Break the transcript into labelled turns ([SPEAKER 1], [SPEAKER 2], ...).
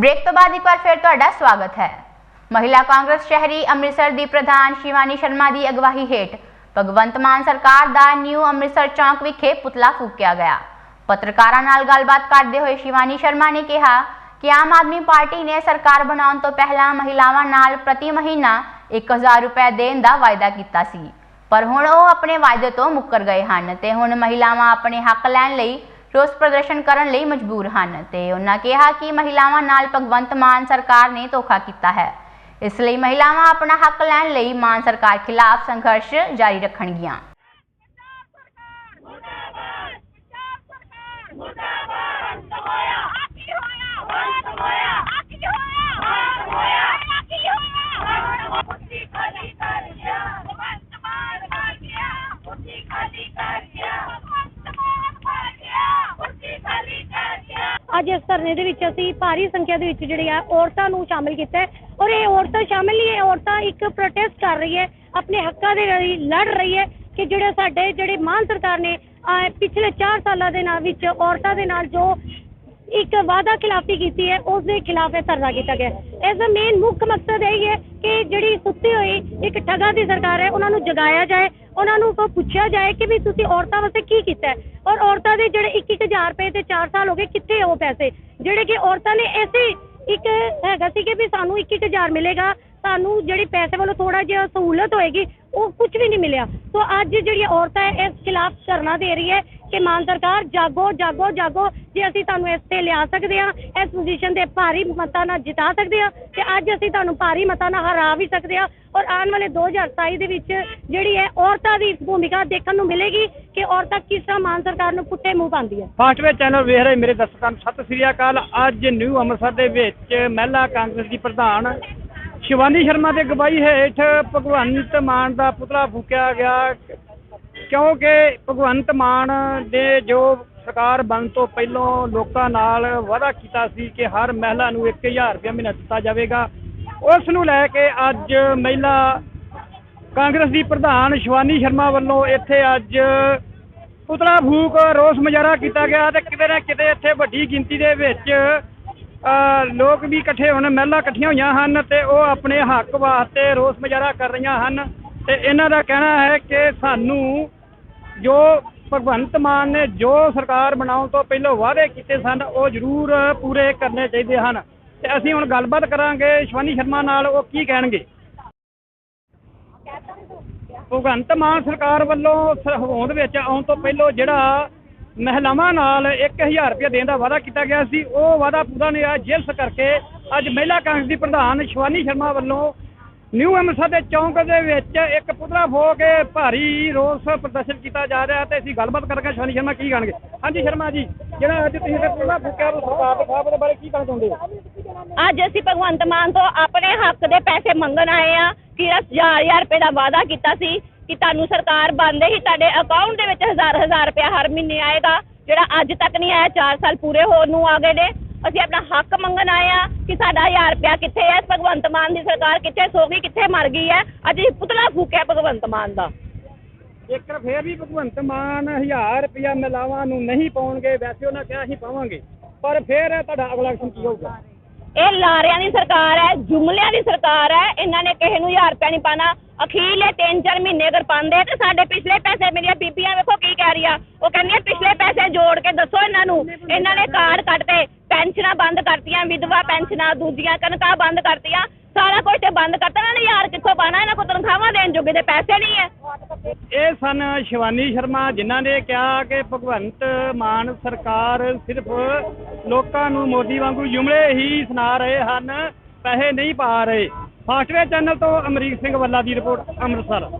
[SPEAKER 1] Break ਤੋਂ ਬਾਅਦ ਇੱਕ ਵਾਰ ਫਿਰ ਤੁਹਾਡਾ ਸਵਾਗਤ ਹੈ। ਮਹਿਲਾ ਕਾਂਗਰਸ ਸ਼ਹਿਰੀ ਅੰਮ੍ਰਿਤਸਰ ਦੀ ਪ੍ਰਧਾਨ ਸ਼ਿਵਾਨੀ ਸ਼ਰਮਾ ਦੀ ਅਗਵਾਈ ਹੇਠ ਭਗਵੰਤ ਮਾਨ ਸਰਕਾਰ ਦਾ ਨਿਊ ਅੰਮ੍ਰਿਤਸਰ ਚੌਂਕ ਵਿਖੇ ਪੁਤਲਾ ਫੂਕਿਆ ਗਿਆ। ਪੱਤਰਕਾਰਾਂ ਨਾਲ ਗੱਲਬਾਤ ਕਰਦੇ ਹੋਏ ਸ਼ਿਵਾਨੀ ਸ਼ਰਮਾ ਨੇ ਕਿਹਾ ਕਿ ਆਮ ਆਦਮੀ ਪਾਰਟੀ ਨੇ ਸਰਕਾਰ ਬਣਾਉਣ ਤੋਂ ਪਹਿਲਾਂ ਮਹਿਲਾਵਾਂ ਨਾਲ ਪ੍ਰਤੀ ਮਹੀਨਾ 1000 ਰੁਪਏ ਦੇਣ ਦਾ ਵਾਅਦਾ ਕੀਤਾ ਸੀ। ਪਰ ਹੁਣ ਉਹ ਆਪਣੇ ਵਾਅਦੇ ਤੋਂ ਮੁੱਕਰ ਗਏ ਹਨ ਤੇ ਹੁਣ ਮਹਿਲਾਵਾਂ ਆਪਣੇ ਹੱਕ ਲੈਣ ਲਈ ਰੋਸ ਪ੍ਰਦਰਸ਼ਨ ਕਰਨ ਲਈ ਮਜਬੂਰ ਹਨ ਤੇ ਉਹਨਾਂ ਕਿਹਾ ਕਿ ਮਹਿਲਾਵਾਂ ਨਾਲ ਭਗਵੰਤ ਮਾਨ ਸਰਕਾਰ ਨੇ ਧੋਖਾ ਕੀਤਾ ਹੈ। ਇਸ ਲਈ ਮਹਿਲਾਵਾਂ ਆਪਣਾ ਹੱਕ ਲੈਣ ਲਈ ਮਾਨ ਸਰਕਾਰ ਖਿਲਾਫ ਸੰਘਰਸ਼ ਜਾਰੀ ਰੱਖਣਗੀਆਂ।
[SPEAKER 2] ਅੱਜ ਇਸ ਧਰਨੇ ਦੇ ਵਿੱਚ ਅਸੀਂ ਭਾਰੀ ਸੰਖਿਆ ਦੇ ਵਿੱਚ ਜਿਹੜੇ ਆ ਔਰਤਾਂ ਨੂੰ ਸ਼ਾਮਿਲ ਕੀਤਾ ਹੈ ਔਰ ਇਹ ਔਰਤਾਂ ਸ਼ਾਮਿਲ ਨਹੀਂ ਹੈ ਔਰਤਾਂ ਇੱਕ ਪ੍ਰੋਟੈਸਟ ਕਰ ਰਹੀ ਹੈ, ਆਪਣੇ ਹੱਕਾਂ ਦੇ ਲਈ ਲੜ ਰਹੀ ਹੈ ਕਿ ਜਿਹੜੇ ਸਾਡੇ, ਜਿਹੜੇ ਮਾਨ ਸਰਕਾਰ ਨੇ ਪਿਛਲੇ 4 ਸਾਲਾਂ ਦੇ ਨਾਲ ਵਿੱਚ ਔਰਤਾਂ ਦੇ ਨਾਲ ਜੋ ਇੱਕ ਵਾਅਦਾ ਖਿਲਾਫੀ ਕੀਤੀ ਹੈ, ਉਸ ਦੇ ਖਿਲਾਫ ਇਹ ਧਰਨਾ ਕੀਤਾ ਗਿਆ ਇਸ ਦਾ ਮੇਨ ਮੁੱਖ ਮਕਸਦ ਇਹ ਹੈ ਕਿ ਜਿਹੜੀ ਸੁੱਤੀ ਹੋਈ ਇੱਕ ਠੱਗਾ ਦੀ ਸਰਕਾਰ ਹੈ, ਉਹਨਾਂ ਨੂੰ ਜਗਾਇਆ ਜਾਏ, ਉਹਨਾਂ ਨੂੰ ਕੋ ਪੁੱਛਿਆ ਜਾਏ ਕਿ ਵੀ ਤੁਸੀਂ ਔਰਤਾਂ ਵਾਸਤੇ ਕੀ ਕੀਤਾ ਔਰ ਔਰਤਾਂ ਦੇ ਜਿਹੜੇ 2-1000 ਰੁਪਏ ਤੇ 4 ਸਾਲ ਹੋ ਗਏ, ਕਿੱਥੇ ਉਹ ਪੈਸੇ? ਜਿਹੜੇ ਕਿ ਔਰਤਾਂ ਨੇ ਐਸੇ ਇੱਕ ਹੈਗਾ ਸੀ ਕਿ ਵੀ ਸਾਨੂੰ 2-1000 ਮਿਲੇਗਾ, ਸਾਨੂੰ ਜਿਹੜੀ ਪੈਸੇ ਵੱਲੋਂ ਥੋੜਾ ਜਿਹਾ ਸਹੂਲਤ ਹੋਏਗੀ ਉਹ ਕੁਝ ਵੀ ਨਹੀਂ ਮਿਲਿਆ। ਸੋ ਅੱਜ ਜਿਹੜੀਆਂ ਔਰਤਾਂ ਹੈ, ਇਸ ਖਿਲਾਫ ਧਰਨਾ ਦੇ ਰਹੀ ਹੈ ਕਿ ਮਾਨ ਸਰਕਾਰ, ਜਾਗੋ ਜਾਗੋ ਜਾਗੋ, ਜੇ ਅਸੀਂ ਤੁਹਾਨੂੰ ਇਸ ਤੇ ਲਿਆ ਸਕਦੇ ਹਾਂ, ਇਸ ਪੋਜੀਸ਼ਨ ਤੇ ਭਾਰੀ ਮਤਾਂ ਨਾਲ ਜਿਤਾ ਸਕਦੇ ਹਾਂ, ਤੇ ਅੱਜ ਅਸੀਂ ਤੁਹਾਨੂੰ ਭਾਰੀ ਮਤਾਂ ਨਾਲ ਹਰਾ ਵੀ ਸਕਦੇ ਹਾਂ ਔਰ ਆਉਣ ਵਾਲੇ 2027 ਦੇ ਵਿੱਚ ਜਿਹੜੀ ਹੈ, ਔਰਤਾਂ ਦੀ ਭੂਮਿਕਾ ਦੇਖਣ ਨੂੰ ਮਿਲੇਗੀ ਕਿ ਔਰਤਾਂ ਕਿਸ ਤਰ੍ਹਾਂ ਮਾਨ ਸਰਕਾਰ ਨੂੰ ਪੁੱਠੇ ਮੂੰਹ ਪਾਉਂਦੀ ਹੈ
[SPEAKER 3] ਫਾਸਟਵੇ ਚੈਨਲ ਵੇਖ ਰਹੇ ਮੇਰੇ ਦਰਸ਼ਕਾਂ ਨੂੰ, ਸਤਿ ਸ੍ਰੀ ਅਕਾਲ। ਅੱਜ ਨਿਊ ਅੰਮ੍ਰਿਤਸਰ ਦੇ ਵਿੱਚ ਮਹਿਲਾ ਕਾਂਗਰਸ ਦੀ ਪ੍ਰਧਾਨ ਸ਼ਿਵਾਨੀ ਸ਼ਰਮਾ ਦੇ ਅਗਵਾਈ ਹੇਠ ਭਗਵੰਤ ਮਾਨ ਦਾ ਪੁਤਲਾ ਫੂਕਿਆ ਗਿਆ, ਕਿਉਂਕਿ ਭਗਵੰਤ ਮਾਨ ਨੇ ਜੋ ਸਰਕਾਰ ਬਣਨ ਤੋਂ ਪਹਿਲਾਂ ਲੋਕਾਂ ਨਾਲ ਵਾਅਦਾ ਕੀਤਾ ਸੀ ਕਿ ਹਰ ਮਹਿਲਾ ਨੂੰ 1000 ਰੁਪਏ ਮਹੀਨਾ ਦਿੱਤਾ ਜਾਵੇਗਾ, ਉਸ ਨੂੰ ਲੈ ਕੇ ਅੱਜ ਮਹਿਲਾ ਕਾਂਗਰਸ ਦੀ ਪ੍ਰਧਾਨ ਸ਼ਿਵਾਨੀ ਸ਼ਰਮਾ ਵੱਲੋਂ ਇੱਥੇ ਅੱਜ ਪੁਤਲਾ ਫੂਕ ਰੋਸ ਮੁਜ਼ਾਹਰਾ ਕੀਤਾ ਗਿਆ ਤੇ ਕਿਤੇ ਨਾ ਕਿਤੇ ਇੱਥੇ ਵੱਡੀ ਗਿਣਤੀ ਦੇ ਵਿੱਚ ਲੋਕ ਵੀ ਇਕੱਠੇ ਹੋਣ ਮਹਿਲਾ ਇਕੱਠੀਆਂ ਹੋਈਆਂ ਹਨ ਤੇ ਉਹ ਆਪਣੇ ਹੱਕ ਵਾਸਤੇ ਰੋਸ ਮੁਜ਼ਾਹਰਾ ਕਰ ਰਹੀਆਂ ਹਨ। ਤੇ ਇਹਨਾਂ ਦਾ ਕਹਿਣਾ ਹੈ ਕਿ ਸਾਨੂੰ ਜੋ ਭਗਵੰਤ ਮਾਨ ਨੇ ਜੋ ਸਰਕਾਰ ਬਣਾਉਣ ਤੋਂ ਪਹਿਲਾਂ ਵਾਅਦੇ ਕੀਤੇ ਸਨ, ਉਹ ਜ਼ਰੂਰ ਪੂਰੇ ਕਰਨੇ ਚਾਹੀਦੇ ਹਨ। ਤੇ ਅਸੀਂ ਹੁਣ ਗੱਲਬਾਤ ਕਰਾਂਗੇ, ਸ਼ਵਨੀ ਸ਼ਰਮਾ ਨਾਲ ਉਹ ਕੀ ਕਹਿਣਗੇ? ਭਗਵੰਤ ਮਾਨ ਸਰਕਾਰ ਵੱਲੋਂ ਹੋਂਦ ਵਿੱਚ ਆਉਣ ਤੋਂ ਪਹਿਲਾਂ ਜਿਹੜਾ ਮਹਿਲਾਵਾਂ ਨਾਲ 1000 ਰੁਪਏ ਦੇਣ ਦਾ ਵਾਅਦਾ ਕੀਤਾ ਗਿਆ ਸੀ। ਉਹ ਵਾਅਦਾ ਪੂਰਾ ਨਹੀਂ ਹੋਇਆ। ਜਿਸ ਕਰਕੇ ਅੱਜ ਮਹਿਲਾ ਕਾਂਗਰਸ ਦੀ ਪ੍ਰਧਾਨ ਸ਼ਵਾਨੀ ਸ਼ਰਮਾ ਵੱਲੋਂ ਨਿਊ ਅੰਮ੍ਰਿਤਸਰ ਦੇ ਚੌਂਕ ਦੇ ਵਿੱਚ ਇੱਕ ਪੁਤਲਾ ਫੋ ਕੇ ਭਾਰੀ ਰੋਸ ਪ੍ਰਦਰਸ਼ਨ ਕੀਤਾ ਜਾ ਰਿਹਾ ਤੇ ਅਸੀਂ ਗੱਲਬਾਤ ਕਰਾਂਗੇ। ਸ਼ਵਾਨੀ ਸ਼ਰਮਾ ਕੀ ਕਹਿਣਗੇ? ਹਾਂਜੀ ਸ਼ਰਮਾ ਜੀ, ਜਿਹੜਾ ਅੱਜ ਤੁਸੀਂ ਇਹ ਪੁਤਲਾ ਫੂਕਿਆ ਸਰਕਾਰ ਦੇ ਖਿਲਾਫ ਉਹਦੇ ਬਾਰੇ ਕੀ ਕਹਿਣਾ ਚਾਹੁੰਦੇ ਹੋ?
[SPEAKER 2] ਅੱਜ ਅਸੀਂ ਭਗਵੰਤ ਮਾਨ ਤੋਂ ਆਪਣੇ ਹੱਕ ਦੇ ਪੈਸੇ ਮੰਗਣ ਆਏ ਆ ਕਿ 1000 ਰੁਪਏ ਦਾ ਵਾਅਦਾ ਕੀਤਾ ਸੀ। ਕਿ ਤੁਹਾਨੂੰ ਸਰਕਾਰ ਬਣਦੇ ਹੀ ਤੁਹਾਡੇ ਅਕਾਊਂਟ ਦੇ ਵਿੱਚ ਹਜ਼ਾਰ ਹਜ਼ਾਰ ਰੁਪਇਆ ਹਰ ਮਹੀਨੇ ਆਏਗਾ, ਜਿਹੜਾ ਅੱਜ ਤੱਕ ਨਹੀਂ ਆਇਆ 4 ਸਾਲ ਪੂਰੇ ਹੋਣ ਨੂੰ ਆ ਗਏ ਨੇ। ਅਸੀਂ ਆਪਣਾ ਹੱਕ ਮੰਗਣ ਆਏ ਆ ਕਿ ਸਾਡਾ 1000 ਰੁਪਇਆ ਕਿੱਥੇ ਹੈ ਭਗਵੰਤ ਮਾਨ ਦੀ ਸਰਕਾਰ ਕਿੱਥੇ ਸੋ ਗਈ, ਕਿੱਥੇ ਮਰ ਗਈ ਹੈ। ਅੱਜ ਅਸੀਂ ਪੁਤਲਾ ਫੂਕਿਆ ਭਗਵੰਤ ਮਾਨ ਦਾ।
[SPEAKER 3] ਜੇਕਰ ਫੇਰ ਵੀ ਭਗਵੰਤ ਮਾਨ 1000 ਰੁਪਇਆ ਮਹਿਲਾਵਾਂ ਨੂੰ ਨਹੀਂ ਪਾਉਣਗੇ, ਵੈਸੇ ਉਹਨਾਂ ਕਿਹਾ ਅਸੀਂ ਪਾਵਾਂਗੇ। ਪਰ ਫੇਰ ਤੁਹਾਡਾ ਅਗਲਾ ਐਕਸ਼ਨ ਕੀ ਹੋਊਗਾ?
[SPEAKER 2] ਇਹ ਲਾਰਿਆਂ ਦੀ ਸਰਕਾਰ ਹੈ, ਜੁਮਲਿਆਂ ਦੀ ਸਰਕਾਰ ਹੈ, ਇਹਨਾਂ ਨੇ ਕਿਸੇ ਨੂੰ 1000 ਰੁਪਇਆ ਨਹੀਂ ਪਾਣਾ। ਅਖੀਰਲੇ 3-4 ਮਹੀਨੇ ਅਗਰ ਪਾਉਂਦੇ ਤੇ ਸਾਡੇ ਪਿਛਲੇ ਪੈਸੇ ਮੇਰੀਆਂ ਬੀਬੀਆਂ ਵੇਖੋ ਕੀ ਕਹਿ ਰਹੀਆਂ। ਉਹ ਕਹਿੰਦੀਆਂ ਪਿਛਲੇ ਪੈਸੇ ਜੋੜ ਕੇ ਦੱਸੋ ਇਹਨਾਂ ਨੂੰ। ਇਹਨਾਂ ਨੇ ਕਾਰਡ ਕੱਟਤੇ, ਪੈਨਸ਼ਨਾਂ ਬੰਦ ਕਰਤੀਆਂ, ਵਿਧਵਾ ਪੈਨਸ਼ਨਾਂ, ਦੂਜੀਆਂ ਕਣਕਾਂ ਬੰਦ ਕਰਤੀਆਂ। ਸਾਰਾ ਕੁਝ ਤੇ ਬੰਦ ਕਰਤਾ, ਇਹਨਾਂ ਨੇ ਯਾਰ ਕਿੱਥੋਂ ਪਾਣਾ ਇਹਨਾਂ ਕੋਲ ਤਨਖਾਹਾਂ ਦੇਣ ਜੋਗੇ ਤੇ ਪੈਸੇ ਨਹੀਂ ਹੈ।
[SPEAKER 3] ਇਹ ਸਨ ਸ਼ਿਵਾਨੀ ਸ਼ਰਮਾ, ਜਿਨ੍ਹਾਂ ਨੇ ਕਿਹਾ ਕਿ ਭਗਵੰਤ ਮਾਨ ਸਰਕਾਰ ਸਿਰਫ ਲੋਕਾਂ ਨੂੰ ਮੋਦੀ ਵਾਂਗੂ ਜੁਮਲੇ ਹੀ ਸੁਣਾ ਰਹੇ ਹਨ, ਪੈਸੇ ਨਹੀਂ ਪਾ ਰਹੇ। ਫਾਸਟਵੇ ਚੈਨਲ ਤੋਂ ਅਮਰੀਕ ਸਿੰਘ ਵੱਲਾ ਦੀ ਰਿਪੋਰਟ, ਅੰਮ੍ਰਿਤਸਰ।